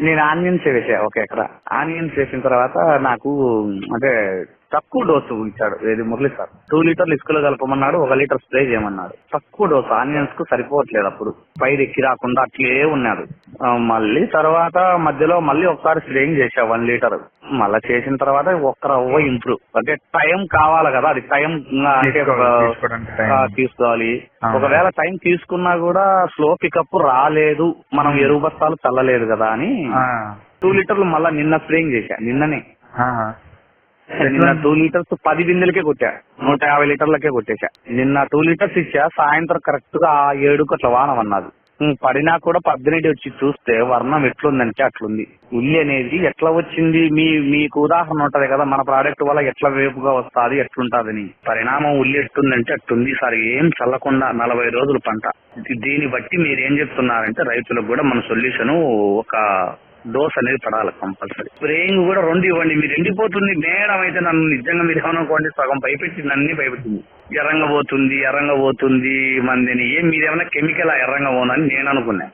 నేను ఆనియన్స్ వేసా ఒక ఎకరా ఆనియన్స్ వేసిన తర్వాత నాకు అంటే తక్కువ డోసు ఇచ్చాడు ఏది మురళి సార్. టూ లీటర్లు ఇసుకలో కలపమన్నాడు ఒక లీటర్ స్ప్రే చేయమన్నాడు. తక్కువ డోసు ఆనియన్స్కు సరిపోవట్లేదు అప్పుడు. పైరెక్కి ఎక్కి రాకుండా అట్లే ఉన్నాడు. మళ్ళీ తర్వాత మధ్యలో మళ్ళీ ఒకసారి స్ప్రేయింగ్ చేసా వన్ లీటర్ మళ్ళీ చేసిన తర్వాత ఒక్క రవ్వ ఇంప్రూవ్ అంటే టైం కావాలి కదా అది టైం అంటే తీసుకోవాలి. ఒకవేళ టైం తీసుకున్నా కూడా స్లో పికప్ రాలేదు మనం ఎరువు బస్తాలు చల్లలేదు కదా అని టూ లీటర్లు మళ్ళా నిన్న స్ప్రేయింగ్ చేశా నిన్ననే. నిన్న టూ లీటర్స్ పది బిందెలకే కొట్టా నూట యాభై లీటర్లకే కొట్టేశా. నిన్న టూ లీటర్స్ ఇచ్చా సాయంత్రం కరెక్ట్గా ఏడుకు అట్లా వాన అన్నది పడినా కూడా పద్దెనిమిది వచ్చి చూస్తే వర్ణం ఎట్లుందంటే అట్లుంది. ఉల్లి అనేది ఎట్లా వచ్చింది? మీ మీకు ఉదాహరణ ఉంటది కదా మన ప్రోడక్ట్ వల్ల ఎట్లా వేపుగా వస్తాది అని పరిణామం ఉల్లి ఎట్టుందంటే అట్టుంది సార్ ఏం చల్లకుండా నలభై రోజులు పంట. దీన్ని బట్టి మీరు ఏం చెప్తున్నారంటే రైతులకు కూడా మన సొల్యూషన్ ఒక డోస్ అనేది పడాలి కంపల్సరీ. స్ప్రేయింగ్ కూడా రెండు ఇవ్వండి మీరు ఎండిపోతుంది మేడం అయితే నన్ను నిజంగా మీరు ఏమనుకోండి సగం భయపెట్టింది అన్ని భయపెట్టింది ఎర్రంగా పోతుంది ఎర్రంగా పోతుంది మందిని. ఏం మీరేమైనా కెమికల్ ఎర్రంగా పోనని నేను అనుకున్నా.